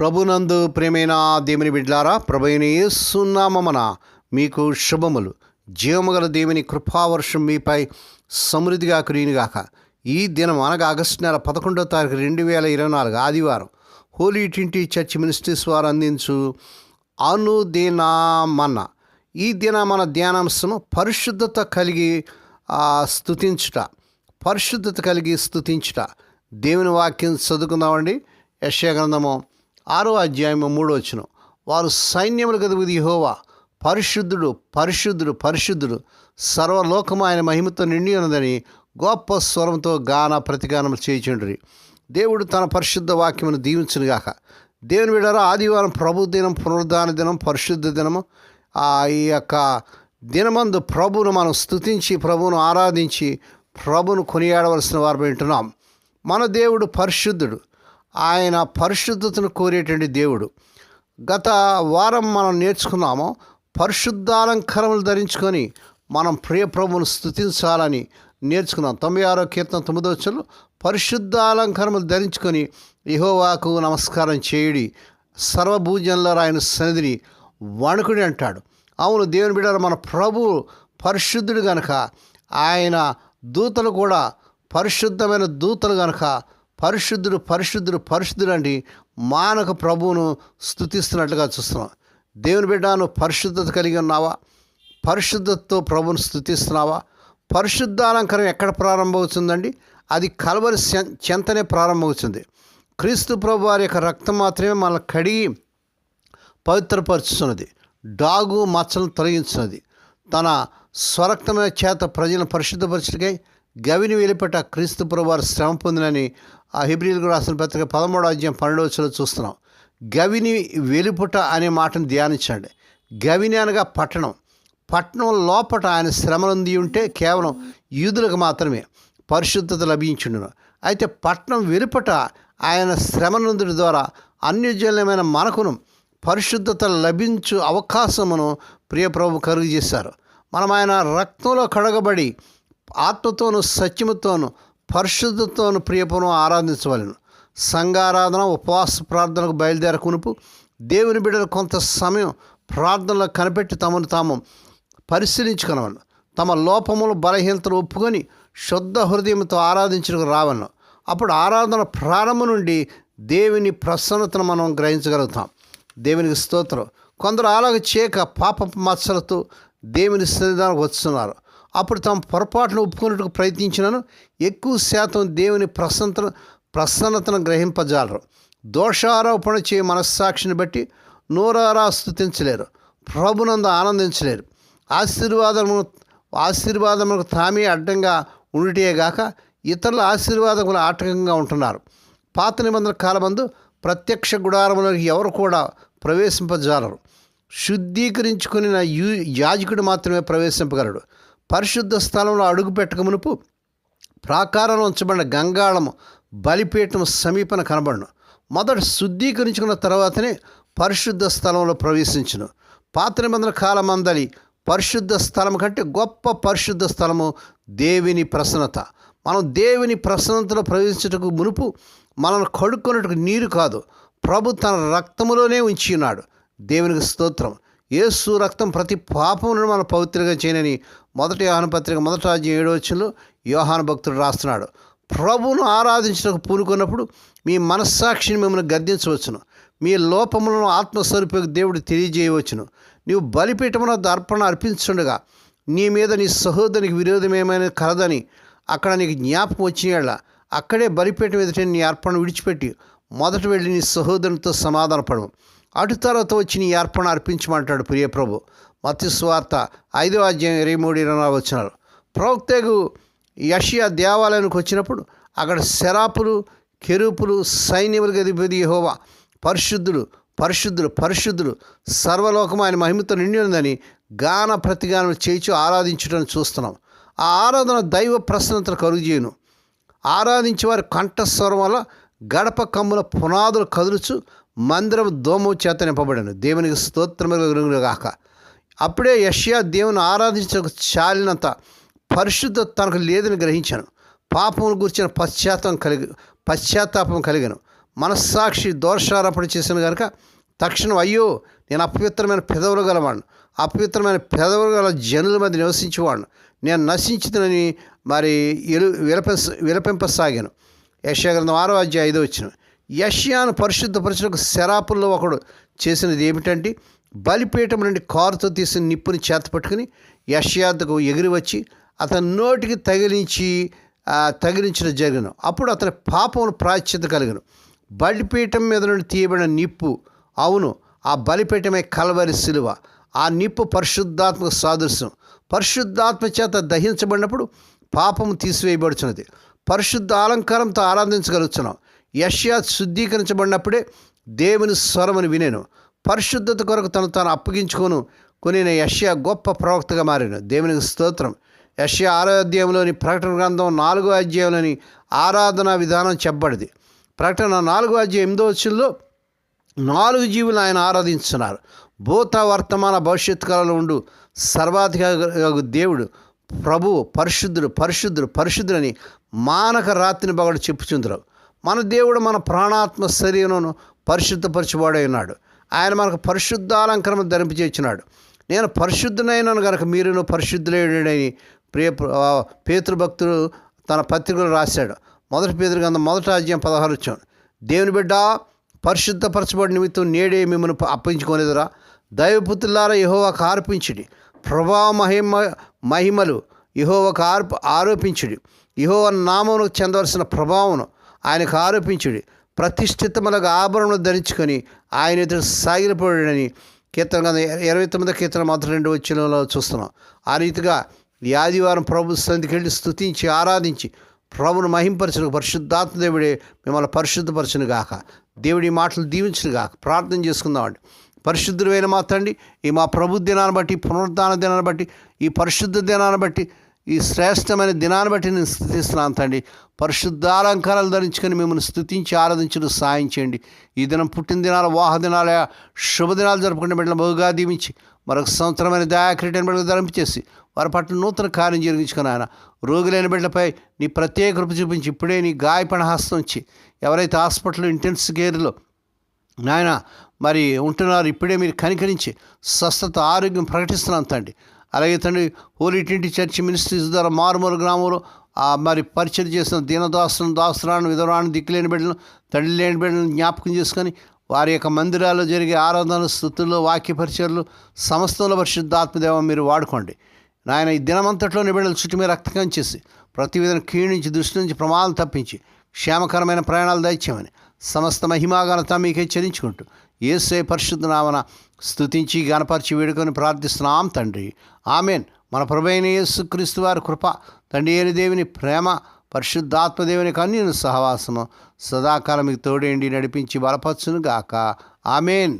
ప్రభునందు ప్రేమైన దేవుని బిడ్లారా ప్రభుని యేసునామమున మీకు శుభములు. జీవముగల దేవుని కృపావర్షం మీపై సమృద్ధిగా కురియునుగాక ఈ దినం అనగా ఆగస్టు నెల పదకొండవ తారీఖు రెండు వేల ఇరవై నాలుగు ఆదివారం హోలీ ట్వంటీ చర్చ్ మినిస్ట్రీస్ వారు అందించు అనుదినామన్న ఈ దిన మన ధ్యానాంశము పరిశుద్ధత కలిగి స్థుతించుట పరిశుద్ధత కలిగి స్థుతించుట దేవుని వాక్యం చదువుకుందామండి. యశ్యా గ్రంథము ఆరో అధ్యాయము మూడో వచ్చును వారు సైన్యములు గదుగుది యెహోవా పరిశుద్ధుడు పరిశుద్ధుడు పరిశుద్ధుడు సర్వలోకము ఆయన మహిమతో నిండి ఉన్నదని గొప్ప స్వరంతో గాన ప్రతిగానం చేయుచుండ్రి. దేవుడు తన పరిశుద్ధ వాక్యమును దీవించునుగాక. దేవుని విడారా ఆదివారం ప్రభు దినం పునరుద్ధాన దినం పరిశుద్ధ దినము. ఆ ఈ యొక్క దినమందు ప్రభును మనం స్తుతించి ప్రభును ఆరాధించి ప్రభును కొనియాడవలసిన వారు వింటున్నాం మన దేవుడు పరిశుద్ధుడు. ఆయన పరిశుద్ధతను కోరేటువంటి దేవుడు. గత వారం మనం నేర్చుకున్నాము పరిశుద్ధాలంకరములు ధరించుకొని మనం ప్రియప్రభువును స్థుతించాలని నేర్చుకున్నాం. తొంభై ఆరో కీర్తన తొమ్మిదో వచ్చలు పరిశుద్ధాలంకరములు ధరించుకొని ఇహోవాకు నమస్కారం చేయుడి సర్వభూజంలో ఆయన సన్నిధిని వణుకుడి అంటాడు. అవును దేవుని బిడ్డలు మన ప్రభు పరిశుద్ధుడు గనక ఆయన దూతలు కూడా పరిశుద్ధమైన దూతలు గనక పరిశుద్ధుడు పరిశుద్ధుడు పరిశుద్ధుడు అండి. మానక ప్రభువును స్థుతిస్తున్నట్లుగా చూస్తున్నాం. దేవుని బిడ్డ నువ్వు పరిశుద్ధత కలిగి ఉన్నావా? పరిశుద్ధతతో ప్రభువును స్థుతిస్తున్నావా పరిశుద్ధాలంకరం ఎక్కడ ప్రారంభమవుతుందండి? అది కలవరి చెంతనే ప్రారంభమవుతుంది. క్రీస్తు ప్రభు వారి యొక్క రక్తం మాత్రమే మనల్ని కడిగి పవిత్రపరుచుతున్నది. డాగు మచ్చలను తొలగించున్నది తన స్వరక్తమైన చేత ప్రజలను పరిశుద్ధపరచుడికై గవిని వెలిపెట్ట క్రీస్తు ప్రభువారు శ్రమ పొందినని ఆ హిబ్రిల్కు రాసిన పత్రిక పదమూడో అధ్యాయం పన్నెండవచ్చులో చూస్తున్నాం. గవిని వెలుపుట అనే మాటను ధ్యానించండి. గవిని అనగా పట్టణం. పట్టణం లోపట ఆయన శ్రమలుంది ఉంటే కేవలం యూదులకు మాత్రమే పరిశుద్ధత లభించుండును. అయితే పట్టణం వెలుపట ఆయన శ్రమనందుడి ద్వారా అన్యజన్యమైన మనకును పరిశుద్ధత లభించు అవకాశమును ప్రియప్రభు కలుగజేశారు. కలుగు చేశారు మనం ఆయన రక్తంలో కడగబడి ఆత్మతోను సత్యముతోను పరిశుద్ధతోను ప్రియపును ఆరాధించవలను. సంఘారాధన ఉపవాస ప్రార్థనకు బయలుదేరకునుపు దేవుని బిడ్డలు కొంత సమయం ప్రార్థనలో కనిపెట్టి తమను తాము పరిశీలించుకునవలను. తమ లోపములు బలహీనతలు ఒప్పుకొని శుద్ధ హృదయంతో ఆరాధించడానికి రావలను. అప్పుడు ఆరాధన ప్రారంభం నుండి దేవుని ప్రసన్నతను మనం గ్రహించగలుగుతాం. దేవునికి స్తోత్రం. కొందరు అలాగ చేయక పాప మచ్చలతో దేవుని సన్నిధానం వస్తున్నారు. అప్పుడు తమ పొరపాటును ఒప్పుకున్నట్టుకు ప్రయత్నించినను. ఎక్కువ శాతం దేవుని ప్రసన్నత ప్రసన్నతను గ్రహింపజాలరు. దోషారోపణ చేయ మనస్సాక్షిని బట్టి నూరారా స్థుతించలేరు ప్రభునందు ఆనందించలేరు. ఆశీర్వాదము ఆశీర్వాదములకు తామే అడ్డంగా ఉండిటేగాక ఇతరుల ఆశీర్వాదములు ఆటంకంగా ఉంటున్నారు. పాత నిబంధన కాలమందు ప్రత్యక్ష గుడారములోకి ఎవరు కూడా ప్రవేశింపజాలరు. శుద్ధీకరించుకుని యూ యాజకుడు మాత్రమే ప్రవేశింపగలడు. పరిశుద్ధ స్థలంలో అడుగు పెట్టకమునుపు ప్రాకారంలో ఉంచబడిన గంగాళము బలిపీఠం సమీపన కనబడును. మొదట శుద్ధీకరించుకున్న తర్వాతనే పరిశుద్ధ స్థలంలో ప్రవేశించును. పాత నిబంధన కాలమందలి పరిశుద్ధ స్థలం కంటే గొప్ప పరిశుద్ధ స్థలము దేవుని ప్రసన్నత. మనం దేవుని ప్రసన్నతలో ప్రవేశించటకు మునుపు మనల్ని కడుక్కున్నట్టుకు నీరు కాదు ప్రభు తన రక్తములోనే ఉంచి ఉన్నాడు దేవునికి స్తోత్రం. యేసు రక్తం ప్రతి పాపమును మన పవిత్రంగా చేయనని మొదటి యోహాన పత్రిక మొదటి రాజ్యం ఏడో వచ్చంలో భక్తుడు రాస్తున్నాడు. ప్రభువును ఆరాధించడానికి పూనుకున్నప్పుడు మీ మనస్సాక్షిని మిమ్మల్ని గద్దించవచ్చును. మీ లోపములను ఆత్మస్వరూపకు దేవుడు తెలియజేయవచ్చును. నీవు బలిపీఠమున అర్పణ అర్పించుండగా నీ మీద నీ సహోదరునికి విరోధమేమైనా కలదని అక్కడ నీకు జ్ఞాపకం వచ్చిన అక్కడే బలిపీఠం ఎదుట నీ అర్పణ విడిచిపెట్టి మొదట వెళ్ళి నీ సహోదరునితో సమాధానపడము. అటు తర్వాత వచ్చి నీ అర్పణ అర్పించమంటాడు ప్రియప్రభు. మత్స్య ఐదో అధ్యాయం ఇరవై మూడు ఇరవై నాలుగు వచ్చినారు ప్రవక్తకు యషియా దేవాలయానికి వచ్చినప్పుడు అక్కడ శరాపులు కెరూపులు సైన్యములు గదిపతి హోవా పరిశుద్ధుడు పరిశుద్ధులు పరిశుద్ధులు సర్వలోకం ఆయన మహిమతో నిండి ఉందని గాన ప్రతిగానం చేయించు ఆరాధించడం చూస్తున్నాం. ఆ ఆరాధన దైవ ప్రసన్నతను కలుగు చేయను ఆరాధించే వారి కంఠస్వరం వల్ల గడప కమ్ముల పునాదులు కదులుచు మందిరం దోము చేత నింపబడను దేవునికి స్తోత్రములు గాక అప్పుడే యష్యా దేవుని ఆరాధించకు చాలినంత పరిశుద్ధ తనకు లేదని గ్రహించాను. పాపమును గురించిన పశ్చాత్తాపం కలిగి పశ్చాత్తాపం కలిగాను. మనస్సాక్షి దోషారోపణ చేసిన కనుక తక్షణం అయ్యో నేను అపవిత్రమైన పెదవులు గలవాడిని అపవిత్రమైన పెదవులు గల జనుల మధ్య నివసించేవాడిను నేను నశించిందని మరి ఎలు విలప విలపింపసాగాను. యశాగ్రంథం ఆరో అధ్యాయ ఐదో వచ్చిన యష్యాను పరిశుద్ధపరచులకు శరాపుల్లో ఒకడు చేసినది ఏమిటంటే బలిపీఠం నుండి కారుతో తీసిన నిప్పుని చేత పట్టుకుని యష్యాద్దకు ఎగిరి వచ్చి అతని నోటికి తగిలించి తగిలించడం తగిలించిన జరిగను అప్పుడు అతని పాపమును ప్రాచ్యత కలిగను బలిపీఠం మీద నుండి తీయబడిన నిప్పు అవును ఆ బలిపీఠమే కలవరి సిలువ. ఆ నిప్పు పరిశుద్ధాత్మక సాదృశ్యం. పరిశుద్ధాత్మ చేత దహించబడినప్పుడు పాపము తీసివేయబడుచున్నది. పరిశుద్ధ అలంకారంతో ఆరాధించగలుగుతున్నాం యష్యా శుద్ధీకరించబడినప్పుడే దేవుని స్వరమును వినేను. పరిశుద్ధత కొరకు తను తాను అప్పగించుకోను. కొనిన యష్యా గొప్ప ప్రవక్తగా మారాను. దేవునికి స్తోత్రం. యష్యా ఆరో అధ్యాయంలోని ప్రకటన గ్రంథం నాలుగో అధ్యాయంలోని ఆరాధనా విధానం చెప్పబడింది ప్రకటన నాలుగో అధ్యాయం ఎనిమిదో వచ్చంలో నాలుగు జీవులు ఆయన ఆరాధించున్నారు భూత వర్తమాన భవిష్యత్ కాలంలో ఉండు. సర్వాధికారి దేవుడు ప్రభువు పరిశుద్ధుడు పరిశుద్ధుడు పరిశుద్ధుడని మానక రాత్రిని బగడు చెప్పుచుందరు. మన దేవుడు మన ప్రాణాత్మ శరీరమును పరిశుద్ధపరచువాడై ఉన్నాడు. ఆయన మనకు పరిశుద్ధాలంకరణ ధరింపచేస్తున్నాడు నేను పరిశుద్ధనైనాను గనక మీరును పరిశుద్ధులేడని ప్రియ ఆ, పేతృభక్తుడు తన పత్రికలు రాశాడు. మొదటి పేదరు గ్రంథం మొదటి రాజ్యం పదహారు వచ్చాను దేవుని బిడ్డ పరిశుద్ధపరచబడి నిమిత్తం నేడే మిమ్మల్ని అప్పించుకోలేదురా దైవపుత్రులారా యహోవాకు ఆర్పించుడి. ప్రభావ మహిమ మహిమలు యహోవాకు ఆర్ప ఆరోపించుడి. యహోవ నామమునకు చెందవలసిన ప్రభావమును ఆయనకు ఆరోపించుడి. ప్రతిష్ఠితములకు ఆభరణలు ధరించుకొని ఆయన ఎదురు సాగిలపడని కీర్తన ఇరవై తొమ్మిది కీర్తన మాత్రం రెండు వచ్చినలో చూస్తున్నాం. ఆ రీతిగా ఈ ఆదివారం ప్రభు సంధికి వెళ్ళి స్తుతించి ఆరాధించి ప్రభును మహింపరచును. పరిశుద్ధాత్మదేవుడే మిమ్మల్ని పరిశుద్ధపరచును గాక దేవుడి మాటలు దీవించును గాక ప్రార్థన చేసుకుందామండి. పరిశుద్ధుడైన మా తండ్రి ఈ మా ప్రభు దినాన్ని బట్టి పునరుద్ధాన దినాన్ని బట్టి ఈ పరిశుద్ధ దినాన్ని బట్టి ఈ శ్రేష్టమైన దినాన్ని బట్టి నేను స్థుతిస్తున్నాను తండ్రి. పరిశుద్ధాలంకారాలు ధరించుకొని మిమ్మల్ని స్థుతించి ఆరాధించడం సాయం చేయండి. ఈ దినం పుట్టిన దినాలు వాహ దినాలు శుభదినాలు జరుపుకునే బిడ్డలు బహుగా దీవించి మరొక సంవత్సరమైన దయాక్రీటైన బిడ్డలు ధరింపచేసి వారి పట్ల నూతన కార్యం జరిగించుకుని ఆయన రోగులైన బిడ్డలపై నీ ప్రత్యేక కృప చూపించి ఇప్పుడే నీ గాయపడిన హస్తం వచ్చి ఎవరైతే హాస్పిటల్ ఇంటెన్స్ కేర్లో నాయన మరి ఉంటున్నారు ఇప్పుడే మీరు కనికరించి స్వస్థత ఆరోగ్యం ప్రకటిస్తున్నాను తండ్రి. అలాగే తండ్రి హోలీ చర్చి చర్చ్ మినిస్ట్రీస్ ద్వారా మారుమూల గ్రామంలో మరి పరిచయం చేసిన దీనదాసులను దాసులను విధవరాన్ని దిక్కులేని బిడ్డలను తండ్రి లేని బిడ్డలను జ్ఞాపకం చేసుకొని వారి యొక్క మందిరాల్లో జరిగే ఆరాధనలు స్థుతులు వాక్య పరిచయలు సమస్తంలో పరిశుద్ధాత్మదేవం మీరు వాడుకోండి. నాయన ఈ దినమంతట్లో నిబిడలు చుట్టూ మీరు రక్తకం చేసి ప్రతి విధంగా క్షీణించి దృష్టి నుంచి ప్రమాదం తప్పించి క్షేమకరమైన ప్రయాణాలు దయచేయమని సమస్త మహిమాఘనత మీకే చెల్లించుకుంటూ ఏసే పరిశుద్ధ నామన స్థుతించి గణపరిచి వేడుకొని ప్రార్థిస్తున్నాం తండ్రి. ఆమెన్. మన ప్రభైన యేసుక్రీస్తు వారి కృప తండ్రి అయిన దేవుని ప్రేమ పరిశుద్ధాత్మదేవుని కన్యను సహవాసము సదాకాలం మీకు తోడేండి నడిపించి బలపరచును గాక ఆమెన్.